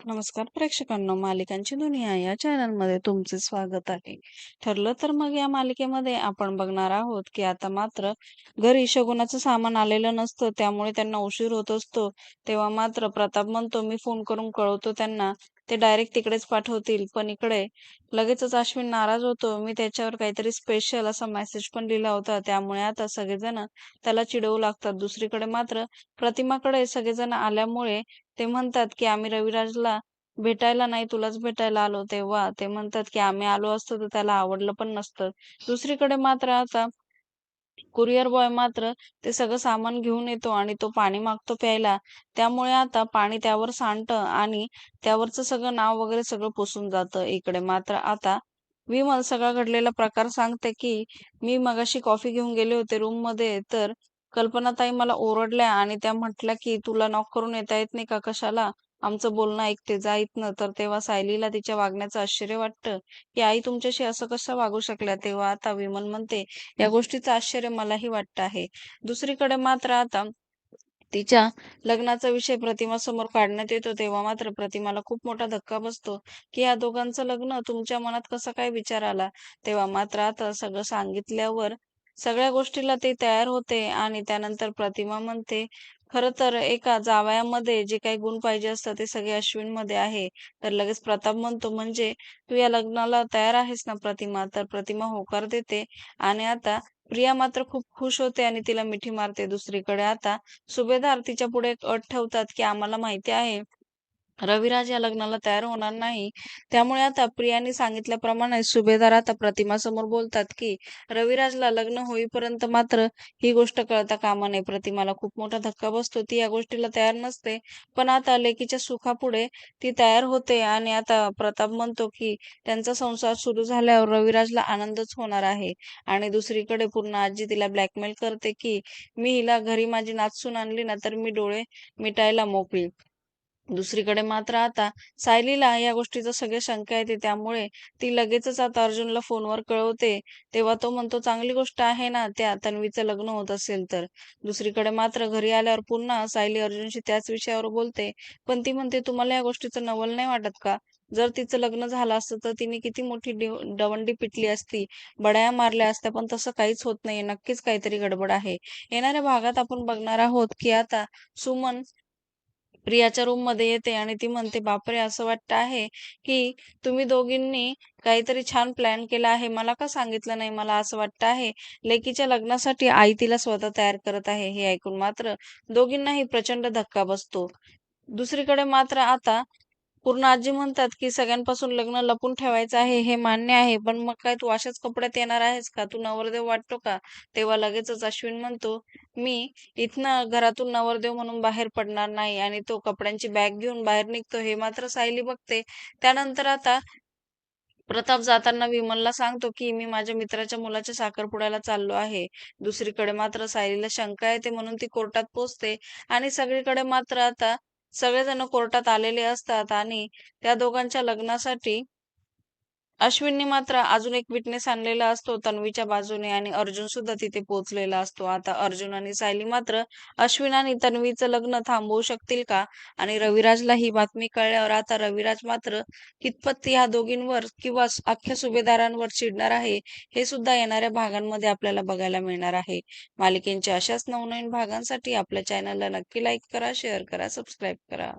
नमस्कार प्रेक्षकांनो मालिकांची दुनिया या चॅनलमध्ये तुमचे स्वागत आहे. ठरलं तर मग या मालिकेमध्ये आपण बघणार आहोत की आता मात्र घरी शगुनाचं सामान आलेलं नसतं त्यामुळे त्यांना उशीर होत असतो. तेव्हा मात्र प्रताप म्हणतो मी फोन करून कळवतो त्यांना ते डायरेक्ट तिकडेच पाठवतील. पण इकडे लगेचच अश्विन नाराज होतो. मी त्याच्यावर काहीतरी स्पेशल असा मेसेज पण लिहिला होता. त्यामुळे आता सगळेजण त्याला चिडवू लागतात. दुसरीकडे मात्र प्रतिमाकडे सगळेजण आल्यामुळे ते म्हणतात की आम्ही रविराजला भेटायला नाही तुलाच भेटायला आलो तेव्हा. ते म्हणतात की आम्ही आलो असतो तर त्याला आवडलं पण नसतं. दुसरीकडे मात्र आता कुरिअर बॉय मात्र ते सगळं सामान घेऊन येतो आणि तो पाणी मागतो प्यायला. त्यामुळे आता पाणी त्यावर सांडतं आणि त्यावरचं सगळं नाव वगैरे सगळं पुसून जातं इकडे. मात्र आता विमल सगळा घडलेला प्रकार सांगते की मी मगाशी कॉफी घेऊन गेले होते रूममध्ये तर कल्पनाताई मला ओरडल्या आणि त्या म्हटल्या की तुला नॉक करून येता येत नाही का कशाला? आमचं बोलणं ऐकते जा इथनं तर तेव्हा सायलीला तिच्या वागण्याचं आश्चर्य वाटतं की आई तुमच्याशी असं कसं वागू शकल्या? तेव्हा आता विमल म्हणते या गोष्टीचं आश्चर्य मलाही वाटतं आहे. दुसरीकडे मात्र आता तिच्या लग्नाचा विषय प्रतिमा समोर काढण्यात येतो तेव्हा मात्र प्रतिमाला खूप मोठा धक्का बसतो की या दोघांचं लग्न तुमच्या मनात कसा काय विचार आला? तेव्हा मात्र आता सगळं सांगितल्यावर सगळ्या गोष्टीला ते तयार होते आणि त्यानंतर प्रतिमा म्हणते खरं तर एका जावयामध्ये जे काही गुण पाहिजे असतात ते सगळे अश्विनमध्ये आहे. तर लगेच प्रताप म्हणतो म्हणजे तू या लग्नाला तयार आहेस ना प्रतिमा? तर प्रतिमा होकार देते आणि आता प्रिया मात्र खूप खुश होते आणि तिला मिठी मारते दुसरीकडे. आता सुभेदार तिच्या पुढे एक अट ठेवतात की आम्हाला माहिती आहे रविराज या लग्नाला तयार होणार नाही. त्यामुळे आता प्रियाने सांगितल्याप्रमाणे सुभेदार आता प्रतिमा समोर बोलतात की रविराजला लग्न होईपर्यंत मात्र ही गोष्ट कळता कामा नये. प्रतिमाला खूप मोठा धक्का बसतो. ती या गोष्टीला तयार नसते. पण आता लेकीच्या सुखापुढे ती तयार होते आणि आता प्रताप म्हणतो की त्यांचा संसार सुरू झाल्यावर रविराजला आनंदच होणार आहे. आणि दुसरीकडे पूर्ण आजी तिला ब्लॅकमेल करते की मी हिला घरी माझी नाचसून आणली ना तर मी डोळे मिटायला मोकळी. दुसरीकडे मात्र आता सायलीला या गोष्टीचं सगळे शंका येते. त्यामुळे ती लगेचच आता अर्जुनला फोनवर कळवते. तेव्हा तो म्हणतो चांगली गोष्ट आहे ना त्या तन्वीचं लग्न होत असेल तर. दुसरीकडे मात्र घरी आल्यावर पुन्हा सायली अर्जुनशी त्याच विषयावर बोलते. पण ती म्हणते तुम्हाला या गोष्टीचं नवल नाही वाटत का? जर तिचं लग्न झालं असतं तर तिने किती मोठी दवंडी पिटली असती. बडाया मारल्या असत्या पण तसं काहीच होत नाही नक्कीच काहीतरी गडबड आहे. येणाऱ्या भागात आपण बघणार आहोत की आता सुमन प्रियाच्या रूममध्ये येते आणि ती म्हणते बापरे असं वाटतं आहे की तुम्ही दोघींनी काहीतरी छान प्लॅन केला आहे. मला का सांगितलं नाही? मला असं वाटतं आहे. लेकीच्या लग्नासाठी आई तिला स्वतः तयार करत आहे. हे ऐकून मात्र दोघींनाही प्रचंड धक्का बसतो. दुसरीकडे मात्र आता पूर्ण आजी म्हणतात की सगळ्यांपासून लग्न लपून ठेवायचं आहे हे मान्य आहे. पण मग काय तू अशाच कपड्यात येणार आहेस का? तू नवरदेव वाटतो का? तेव्हा लगेचच अश्विन म्हणतो मी इथनं घरातून नवरदेव म्हणून बाहेर पडणार नाही आणि तो कपड्यांची बॅग घेऊन बाहेर निघतो. हे मात्र सायली बघते. त्यानंतर आता प्रताप जाताना विमलला सांगतो की मी माझ्या मित्राच्या मुलाच्या साखरपुड्याला चाललो आहे. दुसरीकडे मात्र सायलीला शंका येते म्हणून ती कोर्टात पोचते आणि सगळीकडे मात्र आता सगळेजण कोर्टात आलेले असतात आणि त्या दोघांच्या लग्नासाठी अश्विनने मात्र अजून एक विटनेस आणलेला असतो तन्वीच्या बाजूने आणि अर्जुन सुद्धा तिथे पोहोचलेला असतो. आता अर्जुन आणि सायली मात्र अश्विन आणि तन्वीचं लग्न थांबवू शकतील का? आणि रविराजला ही बातमी कळल्यावर आता रविराज मात्र कितपत ह्या दोघींवर किंवा अख्ख्या सुभेदारांवर चिडणार आहे हे सुद्धा येणाऱ्या भागांमध्ये आपल्याला बघायला मिळणार आहे. मालिकेच्या अशाच नवनवीन भागांसाठी आपल्या चॅनलला नक्की लाईक करा शेअर करा सबस्क्राईब करा.